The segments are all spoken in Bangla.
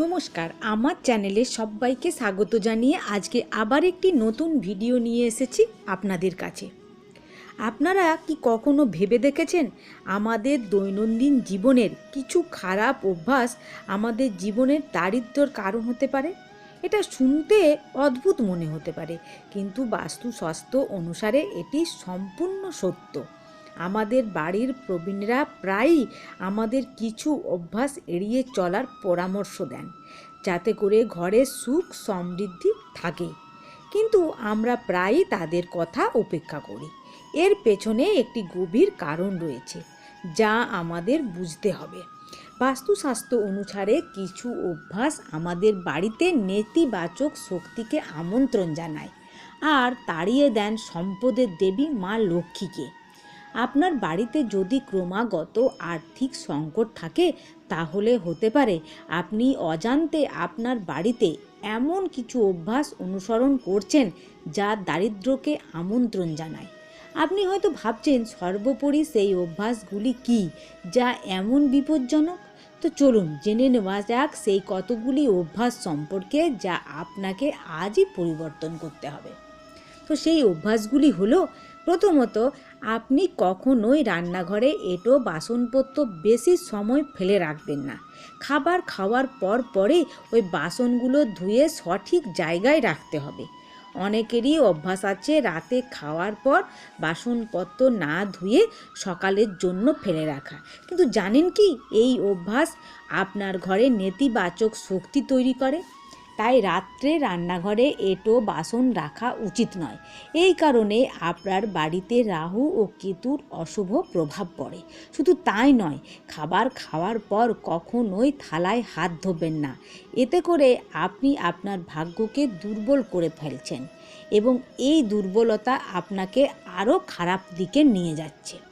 নমস্কার, আমার চ্যানেলে সবাইকে স্বাগত জানিয়ে আজকে আবার একটি নতুন ভিডিও নিয়ে এসেছি আপনাদের কাছে। আপনারা কি কখনো ভেবে দেখেছেন আমাদের দৈনন্দিন জীবনের কিছু খারাপ অভ্যাস আমাদের জীবনের দারিদ্র্যর কারণ হতে পারে? এটা শুনতে অদ্ভুত মনে হতে পারে, কিন্তু বাস্তুশাস্ত্র অনুসারে এটি সম্পূর্ণ সত্য। আমাদের বাড়ির প্রবীণরা প্রায়ই আমাদের কিছু অভ্যাস এড়িয়ে চলার পরামর্শ দেন, যাতে করে ঘরে সুখ সমৃদ্ধি থাকে। কিন্তু আমরা প্রায়ই তাদের কথা উপেক্ষা করি। এর পেছনে একটি গভীর কারণ রয়েছে, যা আমাদের বুঝতে হবে। বাস্তুশাস্ত্র অনুসারে কিছু অভ্যাস আমাদের বাড়িতে নেতিবাচক শক্তিকে আমন্ত্রণ জানায়, আর তাড়িয়ে দেন সম্পদের দেবী মা লক্ষ্মীকে। আপনার বাড়িতে যদি ক্রমাগত আর্থিক সংকট থাকে, তাহলে হতে পারে আপনি অজান্তে আপনার বাড়িতে এমন কিছু অভ্যাস অনুসরণ করছেন যা দারিদ্র্যকে আমন্ত্রণ জানায়। আপনি হয়তো ভাবছেন, সর্বোপরি সেই অভ্যাসগুলি কি যা এমন বিপজ্জনক? তো চলুন, জেনে নেওয়া যাক সেই কতগুলি অভ্যাস সম্পর্কে যা আপনাকে আজই পরিবর্তন করতে হবে। তো সেই অভ্যাসগুলি হলো, প্রথমত আপনি কখনোই রান্নাঘরে এটো, বাসনপত্র বেশি সময় ফেলে রাখবেন না। খাবার খাওয়ার পর পরে ওই বাসনগুলো ধুয়ে সঠিক জায়গায় রাখতে হবে। অনেকেরই অভ্যাস আছে রাতে খাওয়ার পর বাসনপত্র না ধুয়ে সকালের জন্য ফেলে রাখা। কিন্তু জানেন কি, এই অভ্যাস আপনার ঘরে নেতিবাচক শক্তি তৈরি করে? তাই রাত্রে রান্নাঘরে এটো বাসন রাখা উচিত নয়। এই কারণে আপনার বাড়িতে রাহু ও কেতুর অশুভ প্রভাব পড়ে। শুধু তাই নয়, খাবার খাওয়ার পর কখনোই থালায় হাত ধোবেন না। এতে করে আপনি আপনার ভাগ্যকে দুর্বল করে ফেলছেন এবং এই দুর্বলতা আপনাকে আরও খারাপ দিকে নিয়ে যাচ্ছে।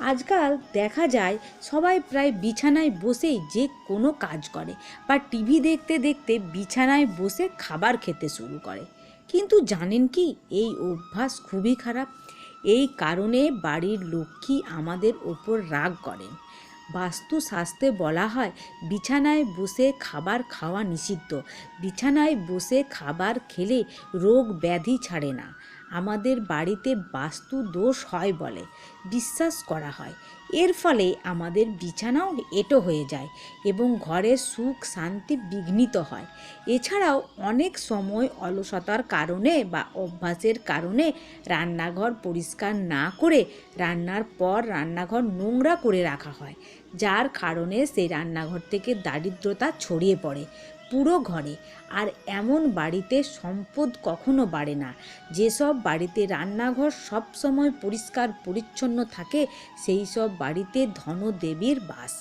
আজকাল দেখা যায় সবাই প্রায় বিছানায় বসেই যে কোনো কাজ করে বা টিভি দেখতে দেখতে বিছানায় বসে খাবার খেতে শুরু করে। কিন্তু জানেন কি, এই অভ্যাস খুবই খারাপ। এই কারণে বাড়ির লক্ষ্মী আমাদের ওপর রাগ করেন বাস্তুশাস্ত্রে বলা হয়, বিছানায় বসে খাবার খাওয়া নিষিদ্ধ। বিছানায় বসে খাবার খেলে রোগ ব্যাধি ছাড়ে না। আমাদের বাড়িতে বাস্তু দোষ হয় বলে বিশ্বাস করা হয়। এর ফলে আমাদের বিছানাও এটো হয়ে যায় এবং ঘরের সুখ শান্তি বিঘ্নিত হয়। এছাড়াও অনেক সময় অলসতার কারণে বা অভ্যাসের কারণে রান্নাঘর পরিষ্কার না করে রান্নার পর রান্নাঘর নোংরা করে রাখা হয়, যার কারণে সেই রান্নাঘর থেকে দারিদ্রতা ছড়িয়ে পড়ে। পুরো ঘরে। আর এমন বাড়িতে সম্পদ কখনো বাড়ে না। যেসব বাড়িতে রান্নাঘর সবসময় পরিষ্কার পরিচ্ছন্ন থাকে সেই সব বাড়িতে ধনদেবীর বাস।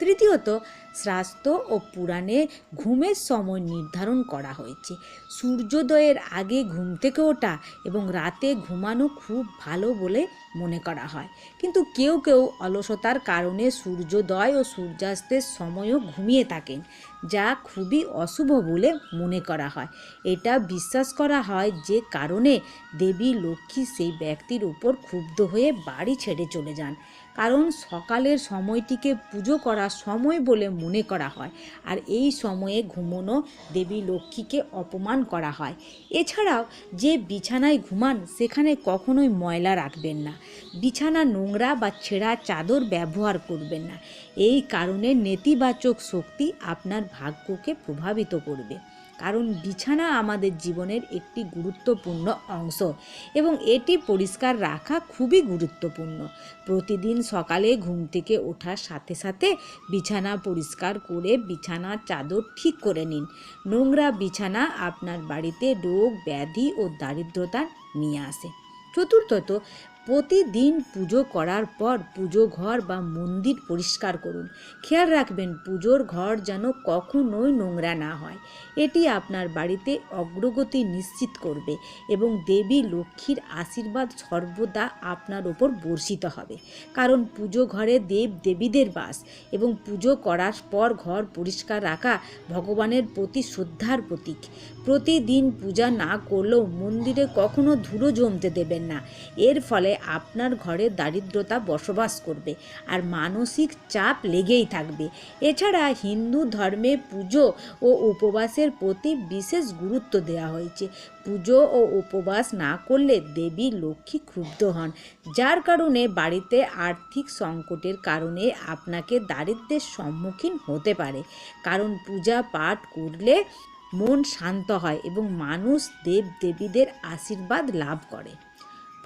তৃতীয়ত, স্বাস্থ্য ও পুরাণে ঘুমের সময় নির্ধারণ করা হয়েছে। সূর্যোদয়ের আগে ঘুম থেকে ওঠা এবং রাতে ঘুমানো খুব ভালো বলে মনে করা হয়। কিন্তু কেউ কেউ অলসতার কারণে সূর্যোদয় ও সূর্যাস্তের সময়ও ঘুমিয়ে থাকেন, যা খুবই অশুভ বলে মনে করা হয়। এটা বিশ্বাস করা হয় যে কারণে দেবী লক্ষ্মী সেই ব্যক্তির উপর ক্ষুব্ধ হয়ে বাড়ি ছেড়ে চলে যান। কারণ সকালের সময়টিকে পুজো করার সময় বলে মনে করা হয়। আর এই সময়ে ঘুমোনো দেবী লক্ষ্মীকে অপমান করা হয়। এছাড়াও যে বিছানায় ঘুমান, সেখানে কখনোই ময়লা রাখবেন না। বিছানা নোংরা বা ছেঁড়া চাদর ব্যবহার করবেন না। এই কারণে নেতিবাচক শক্তি আপনার ভাগ্যকে প্রভাবিত করবে। কারণ বিছানা আমাদের জীবনের একটি গুরুত্বপূর্ণ অংশ এবং এটি পরিষ্কার রাখা খুবই গুরুত্বপূর্ণ। প্রতিদিন সকালে ঘুম থেকে ওঠার সাথে সাথে বিছানা পরিষ্কার করে বিছানার চাদর ঠিক করে নিন। নোংরা বিছানা আপনার বাড়িতে রোগ, ব্যাধি ও দারিদ্রতা নিয়ে আসে। চতুর্থত প্রতিদিন পুজো করার পর পুজো ঘর বা মন্দির পরিষ্কার করুন। খেয়াল রাখবেন পুজোর ঘর যেন কখনোই নোংরা না হয়। এটি আপনার বাড়িতে অগ্রগতি নিশ্চিত করবে এবং দেবী লক্ষ্মীর আশীর্বাদ সর্বদা আপনার ওপর বর্ষিত হবে। কারণ পুজো ঘরে দেব দেবীদের বাস এবং পুজো করার পর ঘর পরিষ্কার রাখা ভগবানের প্রতি শ্রদ্ধার প্রতীক। প্রতিদিন পূজা না করলেও মন্দিরে কখনো ধুলো জমতে দেবেন না। এর ফলে আপনার ঘরে দারিদ্রতা বসবাস করবে আর মানসিক চাপ লেগেই থাকবে। এছাড়া হিন্দু ধর্মে পুজো ও উপবাসের প্রতি বিশেষ গুরুত্ব দেওয়া হয়েছে। পুজো ও উপবাস না করলে দেবী লক্ষ্মী ক্ষুব্ধ হন, যার কারণে বাড়িতে আর্থিক সংকটের কারণে আপনাকে দারিদ্র্যের সম্মুখীন হতে পারে। কারণ পূজা পাঠ করলে মন শান্ত হয় এবং মানুষ দেব দেবীদের আশীর্বাদ লাভ করে।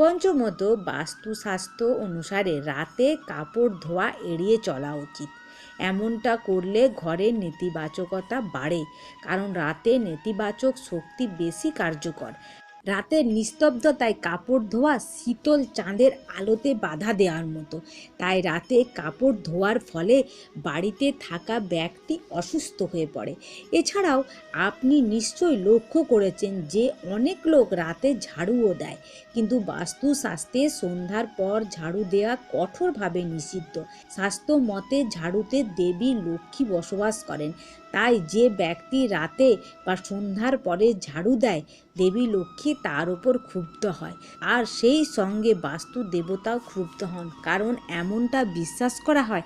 পঞ্চমত বাস্তুশাস্ত্র অনুসারে রাতে কাপড় ধোয়া এড়িয়ে চলা উচিত। এমনটা করলে ঘরের নেতিবাচকতা বাড়ে, কারণ রাতে নেতিবাচক শক্তি বেশি কার্যকর। রাতের নিস্তব্ধতায় কাপড় ধোয়া শীতল চাঁদের আলোতে বাধা দেওয়ার মতো। তাই রাতে কাপড় ধোয়ার ফলে বাড়িতে থাকা ব্যক্তি অসুস্থ হয়ে পড়ে। এছাড়াও আপনি নিশ্চয়ই লক্ষ্য করেছেন যে অনেক লোক রাতে ঝাড়ুও দেয়, কিন্তু বাস্তু বাস্তুশাস্ত্রে সন্ধ্যার পর ঝাড়ু দেওয়া কঠোরভাবে নিষিদ্ধ। স্বাস্থ্য মতে ঝাড়ুতে দেবী লক্ষ্মী বসবাস করেন, তাই যে ব্যক্তি রাতে বা সন্ধ্যার পরে ঝাড়ু দেয়, দেবী লক্ষ্মী তার ওপর ক্ষুব্ধ হয়। আর সেই সঙ্গে বাস্তু দেবতাও ক্ষুব্ধ হন। কারণ এমনটা বিশ্বাস করা হয়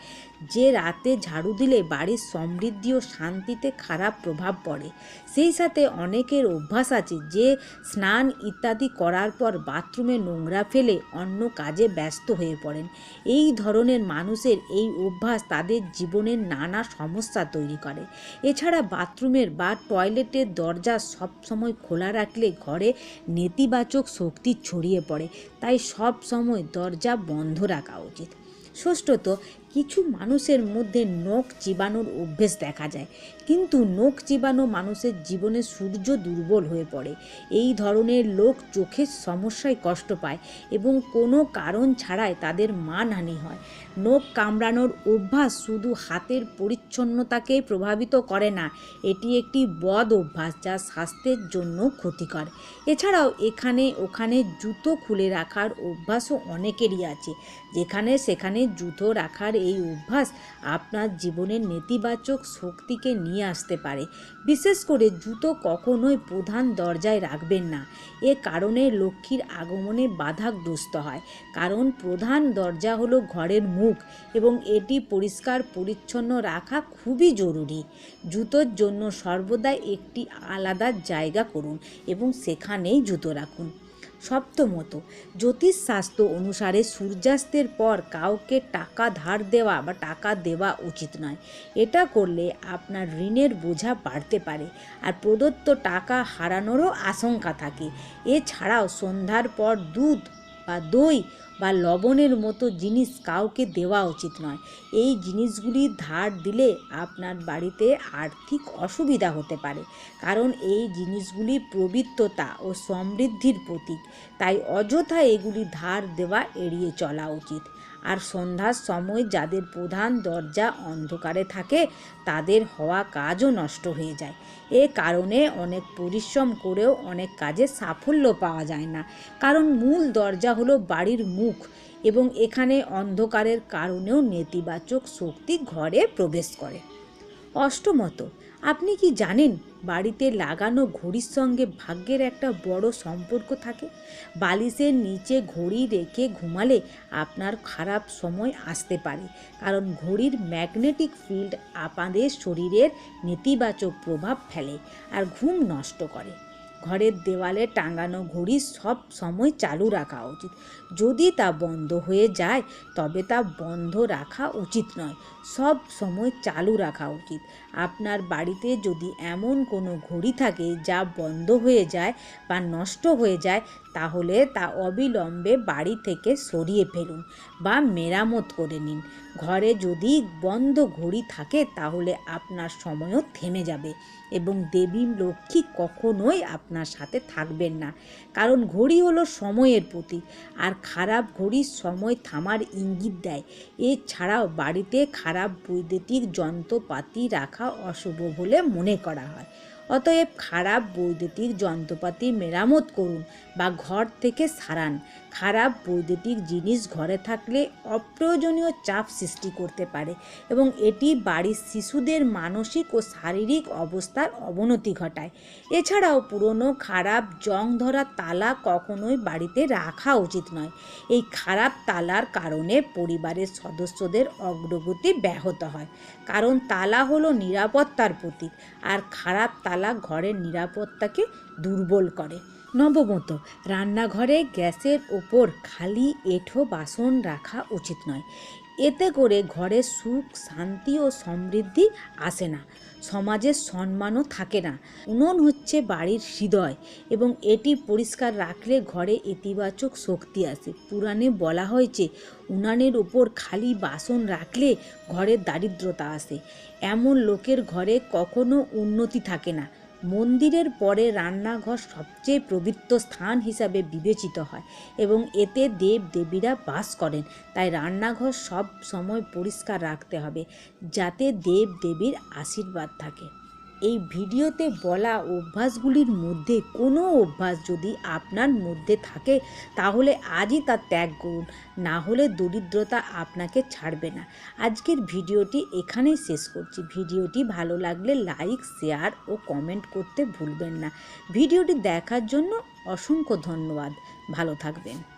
যে রাতে ঝাড়ু দিলে বাড়ির সমৃদ্ধি ও শান্তিতে খারাপ প্রভাব পড়ে। সেই সাথে অনেকের অভ্যাস আছে যে স্নান ইত্যাদি করার পর বাথরুমে নোংরা ফেলে অন্য কাজে ব্যস্ত হয়ে পড়েন। এই ধরনের মানুষের এই অভ্যাস তাদের জীবনের নানা সমস্যা তৈরি করে। এছাড়া বাথরুমের বা টয়লেটের দরজা সবসময় খোলা রাখলে ঘরে নেতিবাচক শক্তি ছড়িয়ে পড়ে। তাই সব সময় দরজা বন্ধ রাখা উচিত। ষষ্ঠত কিছু মানুষের মধ্যে নখ চিবানোর অভ্যেস দেখা যায়। কিন্তু নখ চিবানো মানুষের জীবনে সূর্য দুর্বল হয়ে পড়ে। এই ধরনের লোক চোখের সমস্যায় কষ্ট পায় এবং কোনো কারণ ছাড়াই তাদের মানহানি হয়। নখ কামড়ানোর অভ্যাস শুধু হাতের পরিচ্ছন্নতাকে প্রভাবিত করে না, এটি একটি বদ অভ্যাস যা স্বাস্থ্যের জন্য ক্ষতিকর। এছাড়াও এখানে ওখানে জুতো খুলে রাখার অভ্যাসও অনেকেরই আছে। যেখানে সেখানে জুতো রাখার এই অভ্যাস আপনার জীবনের নেতিবাচক শক্তিকে নিয়ে আসতে পারে। বিশেষ করে জুতো কখনোই প্রধান দরজায় রাখবেন না। এ কারণে লক্ষ্মীর আগমনে বাধাগ্রস্ত হয়। কারণ প্রধান দরজা হলো ঘরের মুখ এবং এটি পরিষ্কার, পরিচ্ছন্ন রাখা খুবই জরুরি। জুতোর জন্য সর্বদা একটি আলাদা জায়গা করুন এবং সেখানেই জুতো রাখুন। সপ্তমত জ্যোতিষশাস্ত্র অনুসারে সূর্যাস্তের পর কাউকে টাকা ধার দেওয়া বা টাকা দেওয়া উচিত নয়। এটা করলে আপনার ঋণের বোঝা বাড়তে পারে আর প্রদত্ত টাকা হারানোরও আশঙ্কা থাকে। এছাড়াও সন্ধ্যার পর দুধ বা দই বা লবণের মতো জিনিস কাউকে দেওয়া উচিত নয়। এই জিনিসগুলি ধার দিলে আপনার বাড়িতে আর্থিক অসুবিধা হতে পারে। কারণ এই জিনিসগুলি পবিত্রতা ও সমৃদ্ধির প্রতীক। তাই অযথা এগুলি ধার দেওয়া এড়িয়ে চলা উচিত। আর সন্ধ্যার সময় যাদের প্রধান দরজা অন্ধকারে থাকে, তাদের হওয়া কাজও নষ্ট হয়ে যায়। এ কারণে অনেক পরিশ্রম করেও অনেক কাজে সাফল্য পাওয়া যায় না। কারণ মূল দরজা হলো বাড়ির মুখ এবং এখানে অন্ধকারের কারণেও নেতিবাচক শক্তি ঘরে প্রবেশ করে। অষ্টমত আপনি কি জানেন বাড়িতে লাগানো ঘড়ির সঙ্গে ভাগ্যের একটা বড় সম্পর্ক থাকে? বালিশের নিচে ঘড়ি রেখে ঘুমালে আপনার খারাপ সময় আসতে পারে। কারণ ঘড়ির ম্যাগনেটিক ফিল্ড আপনাদের শরীরের নেতিবাচক প্রভাব ফেলে আর ঘুম নষ্ট করে। ঘরের দেওয়ালে টাঙানো ঘড়ি সব সময় চালু রাখা উচিত। যদি তা বন্ধ হয়ে যায়, তবে তা বন্ধ রাখা উচিত নয়, সব সময় চালু রাখা উচিত। আপনার বাড়িতে যদি এমন কোনো ঘড়ি থাকে যা বন্ধ হয়ে যায় বা নষ্ট হয়ে যায় তাহলে তা অবিলম্বে বাড়ি থেকে সরিয়ে ফেলুন বা মেরামত করে নিন। ঘরে যদি বন্ধ ঘড়ি থাকে তাহলে আপনার সময়ও থেমে যাবে এবং দেবী লক্ষ্মী কখনোই আপনার সাথে থাকবেন না। কারণ ঘড়ি হলো সময়ের প্রতীক আর খারাপ ঘড়ির সময় থামার ইঙ্গিত দেয়। এছাড়াও বাড়িতে খারাপ বৈদ্যুতিক যন্ত্রপাতি রাখা অশুভ বলে মনে করা হয়। অতএব খারাপ বৈদ্যুতিক যন্ত্রপাতি মেরামত করুন বা ঘর থেকে সারান। খারাপ বৈদ্যুতিক জিনিস ঘরে থাকলে অপ্রয়োজনীয় চাপ সৃষ্টি করতে পারে এবং এটি বাড়ির শিশুদের মানসিক ও শারীরিক অবস্থার অবনতি ঘটায়। এছাড়াও পুরনো খারাপ জং ধরা তালা কখনোই বাড়িতে রাখা উচিত নয়। এই খারাপ তালার কারণে পরিবারের সদস্যদের অগ্রগতি ব্যাহত হয়। কারণ তালা হলো নিরাপত্তার প্রতীক আর খারাপ তালা ঘরের নিরাপত্তাকে দুর্বল করে। নবমত, রান্নাঘরে গ্যাসের ওপর খালি এঁঠো বাসন রাখা উচিত নয়। এতে করে ঘরে সুখ, শান্তি ও সমৃদ্ধি আসে না। সমাজের সম্মানও থাকে না। উনুন হচ্ছে বাড়ির হৃদয় এবং এটি পরিষ্কার রাখলে ঘরে ইতিবাচক শক্তি আসে। পুরাণে বলা হয়েছে উনানের ওপর খালি বাসন রাখলে ঘরে দারিদ্রতা আসে। এমন লোকের ঘরে কখনো উন্নতি থাকে না। মন্দিরের পরে রান্নাঘর সবচেয়ে পবিত্র স্থান হিসাবে বিবেচিত হয় এবং এতে দেব দেবীরা বাস করেন। তাই রান্নাঘর সব সময় পরিষ্কার রাখতে হবে, যাতে দেব দেবীর আশীর্বাদ থাকে। এই ভিডিওতে বলা অভ্যাসগুলির মধ্যে কোনো অভ্যাস যদি আপনার মধ্যে থাকে, তাহলে আজই তা ত্যাগ করুন। না হলে দরিদ্রতা আপনাকে ছাড়বে না। আজকের ভিডিওটি এখানেই শেষ করছি। ভিডিওটি ভালো লাগলে লাইক, শেয়ার ও কমেন্ট করতে ভুলবেন না। ভিডিওটি দেখার জন্য অসংখ্য ধন্যবাদ। ভালো থাকবেন।